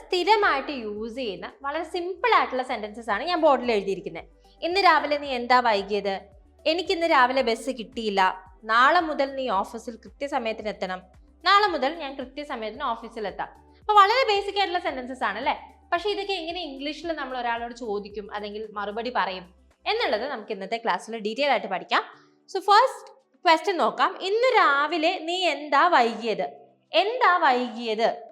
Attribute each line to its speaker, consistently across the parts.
Speaker 1: സ്ഥിരമായിട്ട് യൂസ് ചെയ്യുന്ന വളരെ സിമ്പിൾ ആയിട്ടുള്ള സെന്റൻസസ് ആണ് ഞാൻ ബോർഡിൽ എഴുതിയിരിക്കുന്നത് ഇന്ന് രാവിലെ നീ എന്താ വൈകിയത്? എനിക്ക് ഇന്ന് രാവിലെ ബസ് കിട്ടിയില്ല. നാളെ മുതൽ നീ ഓഫീസിൽ കൃത്യസമയത്തിന് എത്തണം. നാളെ മുതൽ ഞാൻ കൃത്യസമയത്തിന് ഓഫീസിൽ എത്താം. അപ്പൊ വളരെ ബേസിക് ആയിട്ടുള്ള സെന്റൻസസ് ആണ് അല്ലേ? പക്ഷെ ഇതൊക്കെ എങ്ങനെ ഇംഗ്ലീഷിൽ നമ്മൾ ഒരാളോട് ചോദിക്കും അല്ലെങ്കിൽ മറുപടി പറയും എന്നുള്ളത് നമുക്ക് ഇന്നത്തെ ക്ലാസ്സിൽ ഡീറ്റെയിൽ ആയിട്ട് പഠിക്കാം. സോ ഫസ്റ്റ് ക്വസ്റ്റ്യൻ നോക്കാം. ഇന്ന് രാവിലെ നീ എന്താ വൈകിയത്? എന്താ വൈകിയത്?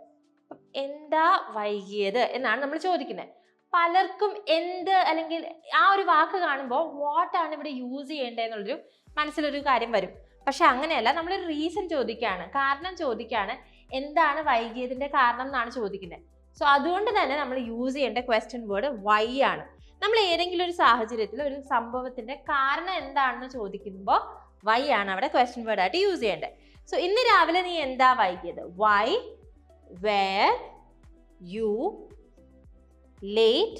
Speaker 1: എന്താ വൈകിയത് എന്നാണ് നമ്മൾ ചോദിക്കുന്നത്. പലർക്കും എന്ത് അല്ലെങ്കിൽ ആ ഒരു വാക്ക് കാണുമ്പോൾ വാട്ട് ആണ് ഇവിടെ യൂസ് ചെയ്യേണ്ടതെന്നുള്ളൊരു മനസ്സിലൊരു കാര്യം വരും. പക്ഷെ അങ്ങനെയല്ല നമ്മൾ റീസൺ ചോദിക്കുകയാണ്. കാരണം ചോദിക്കുകയാണ് എന്താണ് വൈകിയതിന്റെ കാരണം എന്നാണ് ചോദിക്കുന്നത്. സോ അതുകൊണ്ട് തന്നെ നമ്മൾ യൂസ് ചെയ്യേണ്ട ക്വസ്റ്റ്യൻ വേർഡ് വൈ ആണ്. നമ്മൾ ഏതെങ്കിലും ഒരു സാഹചര്യത്തിൽ ഒരു സംഭവത്തിന്റെ കാരണം എന്താണെന്ന് ചോദിക്കുമ്പോൾ വൈ ആണ് അവിടെ ക്വസ്റ്റ്യൻ വേർഡ് ആയിട്ട് യൂസ് ചെയ്യേണ്ടത്. സോ ഇന്ന് രാവിലെ നീ എന്താ വൈകിയത്? Why were you late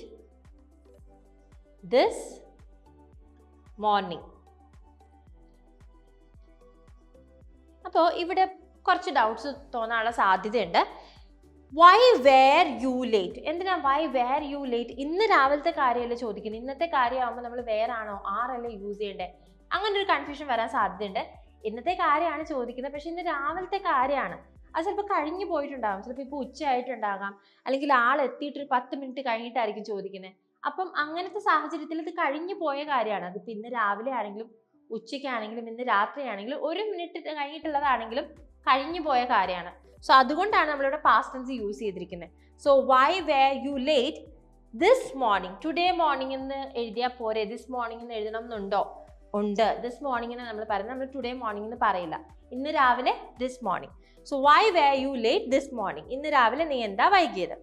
Speaker 1: this morning. അപ്പോൾ ഇവിടെ കുറച്ച് ഡൗട്ട്സ് തോന്നാനുള്ള സാധ്യതയുണ്ട്. വൈ വേർ യു ലേറ്റ് എന്തിനാ വൈ വേർ യു ലേറ്റ് ഇന്ന് രാവിലത്തെ കാര്യമല്ലേ ചോദിക്കുന്നത്? ഇന്നത്തെ കാര്യമാകുമ്പോൾ നമ്മൾ വേർ ആണോ ആറല്ലേ യൂസ് ചെയ്യേണ്ടത് അങ്ങനെ ഒരു കൺഫ്യൂഷൻ വരാൻ സാധ്യതയുണ്ട്. ഇന്നത്തെ കാര്യമാണ് ചോദിക്കുന്നത്. പക്ഷെ ഇന്ന് രാവിലത്തെ കാര്യമാണ്. അത് ചിലപ്പോൾ കഴിഞ്ഞു പോയിട്ടുണ്ടാകും. ചിലപ്പോൾ ഇപ്പോൾ ഉച്ചയായിട്ടുണ്ടാകാം. അല്ലെങ്കിൽ ആൾ എത്തിയിട്ട് ഒരു പത്ത് മിനിറ്റ് കഴിഞ്ഞിട്ടായിരിക്കും ചോദിക്കുന്നത് അപ്പം അങ്ങനത്തെ സാഹചര്യത്തിൽ ഇത് കഴിഞ്ഞു പോയ കാര്യമാണ്. അത് ഇന്ന് രാവിലെ ആണെങ്കിലും ഉച്ചയ്ക്കാണെങ്കിലും ഇന്ന് രാത്രിയാണെങ്കിലും ഒരു മിനിറ്റ് കഴിഞ്ഞിട്ടുള്ളതാണെങ്കിലും കഴിഞ്ഞു പോയ കാര്യമാണ്. സോ അതുകൊണ്ടാണ് നമ്മളിവിടെ പാസ്റ്റ് ടെൻസ് യൂസ് ചെയ്തിരിക്കുന്നത് so why were you late this morning today morning എന്ന് എഴുതിയാൽ പോരെ? ദിസ് മോർണിംഗ് എന്ന് എഴുതണം എന്നുണ്ടോ? ഉണ്ട്. ദിസ് മോർണിംഗ് എന്ന് നമ്മൾ പറയുന്നത്. നമ്മൾ ടുഡേ മോർണിംഗ് എന്ന് പറയില്ല. ഇന്ന് രാവിലെ this morning so why were you late this morning ഇന്ന് രാവിലെ നീ എന്താ വൈകിയത്?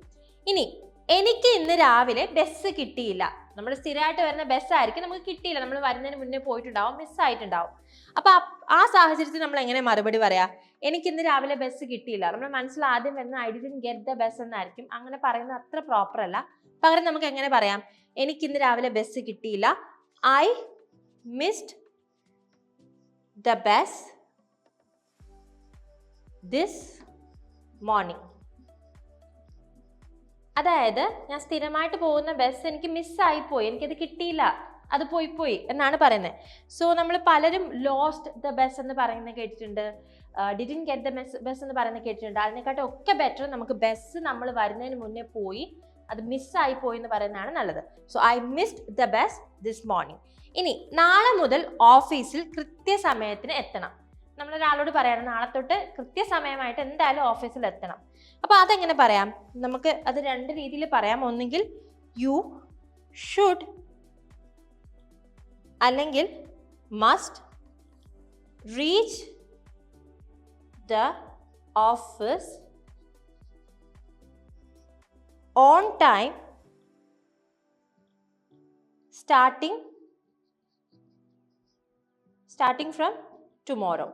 Speaker 1: ഇനി എനിക്ക് ഇന്ന് രാവിലെ ബസ് കിട്ടിയില്ല. നമ്മൾ സ്ഥിരമായിട്ട് വരുന്ന ബസ്സായിരിക്കും നമുക്ക് കിട്ടിയില്ല. നമ്മൾ വരുന്നതിന് മുന്നേ പോയിട്ടുണ്ടാവും മിസ്സായിട്ടുണ്ടാവും അപ്പൊ ആ- ആ സാഹചര്യത്തിൽ നമ്മൾ എങ്ങനെ മറുപടി പറയാ? എനിക്ക് ഇന്ന് രാവിലെ ബസ് കിട്ടിയില്ല. നമ്മുടെ മനസ്സിൽ ആദ്യം വരുന്ന I didn't get the bus എന്നായിരിക്കും. അങ്ങനെ പറയുന്നത് അത്ര പ്രോപ്പർ അല്ല. പകരം നമുക്ക് എങ്ങനെ പറയാം? എനിക്ക് ഇന്ന് രാവിലെ ബസ് കിട്ടിയില്ല. I missed the bus this morning. അതായത് ഞാൻ സ്ഥിരമായിട്ട് പോകുന്ന ബസ് എനിക്ക് മിസ്സായി പോയി എനിക്കത് കിട്ടിയില്ല. അത് പോയി പോയി എന്നാണ് പറയുന്നത്. സോ നമ്മൾ പലരും ലോസ്റ്റ് ദ ബസ് എന്ന് പറയുന്നത് കേട്ടിട്ടുണ്ട്. Didn't get the bus bus എന്ന് പറയുന്നത് കേട്ടിട്ടുണ്ട്. അതിനെക്കാട്ടും ഒക്കെ ബെറ്റർ നമുക്ക് ബസ് നമ്മൾ വരുന്നതിന് മുന്നേ പോയി അത് മിസ്സായി പോയി എന്ന് പറയുന്നതാണ് നല്ലത്. So I missed the bus this morning ഇനി നാളെ മുതൽ ഓഫീസിൽ കൃത്യസമയത്തിന് എത്തണം. നമ്മൾ ഒരാളോട് പറയണം നാളെ തൊട്ട് കൃത്യസമയമായിട്ട് എന്തായാലും ഓഫീസിൽ എത്തണം. അപ്പോൾ അതെങ്ങനെ പറയാം? നമുക്ക് അത് രണ്ട് രീതിയിൽ പറയാം. ഒന്നുകിൽ യു ഷുഡ് അല്ലെങ്കിൽ must reach the office on time starting starting from tomorrow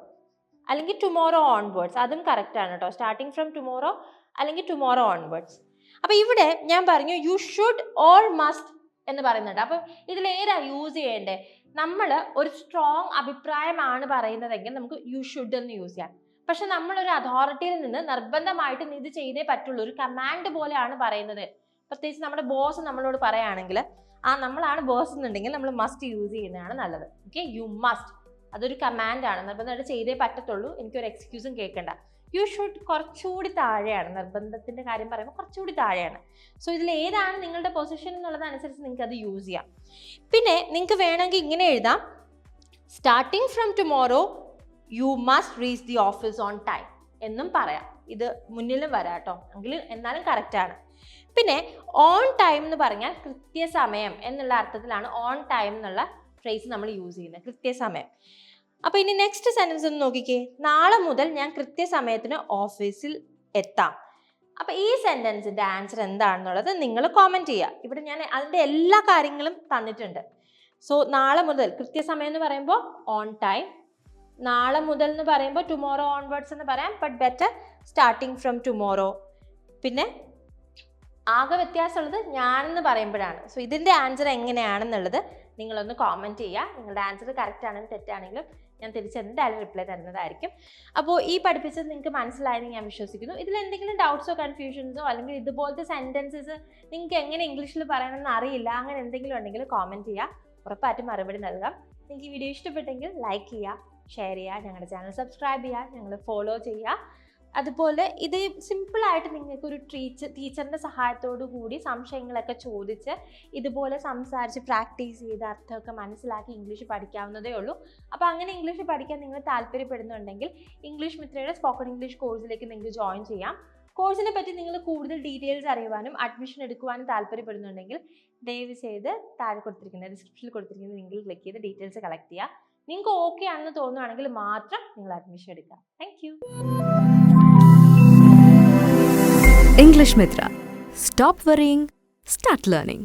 Speaker 1: അല്ലെങ്കിൽ ടുമോറോ ഓൺവേർഡ്സ് അതും കറക്റ്റ് ആണ് കേട്ടോ സ്റ്റാർട്ടിങ് ഫ്രം ടുമോറോ അല്ലെങ്കിൽ ടുമോറോ ഓൺവേർഡ്സ് അപ്പൊ ഇവിടെ ഞാൻ പറഞ്ഞു യു ഷുഡ് ഓൾ മസ്റ്റ് എന്ന് പറയുന്നുണ്ട്. അപ്പം ഇതിൽ ഏതാ യൂസ് ചെയ്യേണ്ടത് നമ്മൾ ഒരു സ്ട്രോങ് അഭിപ്രായമാണ് പറയുന്നതെങ്കിൽ നമുക്ക് യു ഷുഡ് എന്ന് യൂസ് ചെയ്യാം. പക്ഷെ നമ്മൾ ഒരു അതോറിറ്റിയിൽ നിന്ന് നിർബന്ധമായിട്ട് ഇത് ചെയ്തേ പറ്റുള്ളൂ. ഒരു കമാൻഡ് പോലെയാണ് പറയുന്നത്. പ്രത്യേകിച്ച് നമ്മുടെ ബോസ് നമ്മളോട് പറയുകയാണെങ്കിൽ ആ നമ്മളാണ് ബോസ് എന്നുണ്ടെങ്കിൽ നമ്മൾ മസ്റ്റ് യൂസ് ചെയ്യുന്നതാണ് നല്ലത്. ഓക്കെ യു മസ്റ്റ് അതൊരു കമാൻഡാണ് നിർബന്ധമായിട്ട് ചെയ്തേ പറ്റത്തുള്ളൂ. എനിക്കൊരു എക്സ്ക്യൂസും കേൾക്കണ്ട. യു ഷുഡ് കുറച്ചുകൂടി താഴെയാണ്. നിർബന്ധത്തിന്റെ കാര്യം പറയുമ്പോൾ കുറച്ചുകൂടി താഴെയാണ്. സോ ഇതിൽ ഏതാണ് നിങ്ങളുടെ പൊസിഷൻ എന്നുള്ളതനുസരിച്ച് നിങ്ങൾക്ക് അത് യൂസ് ചെയ്യാം. പിന്നെ നിങ്ങൾക്ക് വേണമെങ്കിൽ ഇങ്ങനെ എഴുതാം. Starting from tomorrow you must reach the office on time എന്നും പറയാം. ഇത് മുന്നിലും വരാട്ടോ കേട്ടോ. എങ്കിൽ എന്നാലും കറക്റ്റാണ് പിന്നെ ഓൺ ടൈം എന്ന് പറഞ്ഞാൽ കൃത്യസമയം എന്നുള്ള അർത്ഥത്തിലാണ് ഓൺ ടൈം എന്നുള്ള ഫ്രേസ് നമ്മൾ യൂസ് ചെയ്യുന്നത്. കൃത്യസമയം. അപ്പോൾ ഇനി നെക്സ്റ്റ് സെന്റൻസ് ഒന്ന് നോക്കിക്കേ. നാളെ മുതൽ ഞാൻ കൃത്യസമയത്തിന് ഓഫീസിൽ എത്താം. അപ്പോൾ ഈ സെന്റൻസിന്റെ ആൻസർ എന്താണെന്നുള്ളത് നിങ്ങൾ കോമെന്റ് ചെയ്യുക. ഇവിടെ ഞാൻ അതിന്റെ എല്ലാ കാര്യങ്ങളും തന്നിട്ടുണ്ട്. സോ നാളെ മുതൽ കൃത്യസമയം എന്ന് പറയുമ്പോൾ ഓൺ ടൈം നാളെ മുതൽ എന്ന് പറയുമ്പോൾ ടുമോറോ ഓൺവേർഡ്സ് എന്ന് പറയാം but better starting from tomorrow പിന്നെ ആകെ വ്യത്യാസമുള്ളത് ഞാനെന്ന് പറയുമ്പോഴാണ്. സോ ഇതിന്റെ ആൻസർ എങ്ങനെയാണെന്നുള്ളത് നിങ്ങളൊന്ന് കോമന്റ് ചെയ്യുക. നിങ്ങളുടെ ആൻസർ കറക്റ്റ് ആണെങ്കിലും തെറ്റാണെങ്കിലും ഞാൻ തിരിച്ച് എന്തായാലും റിപ്ലൈ തരുന്നതായിരിക്കും. അപ്പോൾ ഈ പഠിപ്പിച്ചത് നിങ്ങൾക്ക് മനസ്സിലായെന്ന് ഞാൻ വിശ്വസിക്കുന്നു. ഇതിൽ എന്തെങ്കിലും ഡൗട്ട്സോ കൺഫ്യൂഷൻസോ അല്ലെങ്കിൽ ഇതുപോലത്തെ സെന്റൻസസ് നിങ്ങൾക്ക് എങ്ങനെ ഇംഗ്ലീഷിൽ പറയണമെന്ന് അറിയില്ല അങ്ങനെ എന്തെങ്കിലും ഉണ്ടെങ്കിൽ കോമന്റ് ചെയ്യുക. ഉറപ്പായിട്ടും മറുപടി നൽകാം. നിങ്ങൾക്ക് ഈ വീഡിയോ ഇഷ്ടപ്പെട്ടെങ്കിൽ ലൈക്ക് ചെയ്യുക. ഷെയർ ചെയ്യുക ഞങ്ങളുടെ ചാനൽ സബ്സ്ക്രൈബ് ചെയ്യുക ഞങ്ങൾ ഫോളോ ചെയ്യുക. അതുപോലെ ഇത് സിമ്പിളായിട്ട് നിങ്ങൾക്ക് ഒരു ടീച്ചർ ടീച്ചറിന്റെ സഹായത്തോടു കൂടി സംശയങ്ങളൊക്കെ ചോദിച്ച് ഇതുപോലെ സംസാരിച്ച് പ്രാക്ടീസ് ചെയ്ത് അർത്ഥമൊക്കെ മനസ്സിലാക്കി ഇംഗ്ലീഷ് പഠിക്കാവുന്നതേ ഉള്ളൂ. അപ്പോൾ അങ്ങനെ ഇംഗ്ലീഷ് പഠിക്കാൻ നിങ്ങൾ താല്പര്യപ്പെടുന്നുണ്ടെങ്കിൽ ഇംഗ്ലീഷ് മിത്രയുടെ സ്പോക്കൺ ഇംഗ്ലീഷ് കോഴ്സിലേക്ക് നിങ്ങൾക്ക് ജോയിൻ ചെയ്യാം. കോഴ്സിനെ പറ്റി നിങ്ങൾ കൂടുതൽ ഡീറ്റെയിൽസ് അറിയുവാനും അഡ്മിഷൻ എടുക്കുവാനും താല്പര്യപ്പെടുന്നുണ്ടെങ്കിൽ ദയവ് ചെയ്ത് താഴെ കൊടുത്തിരിക്കുന്ന ഡിസ്ക്രിപ്ഷനിൽ കൊടുത്തിരിക്കുന്ന ലിങ്കിൽ ക്ലിക്ക് ചെയ്ത് ഡീറ്റെയിൽസ് കളക്ട് ചെയ്യുക. നിങ്ങൾക്ക് ഓക്കെ ആണെന്ന് തോന്നുവാണെങ്കിൽ മാത്രം നിങ്ങൾ അഡ്മിഷൻ എടുക്കുക. Thank you
Speaker 2: English Mitra stop worrying start learning.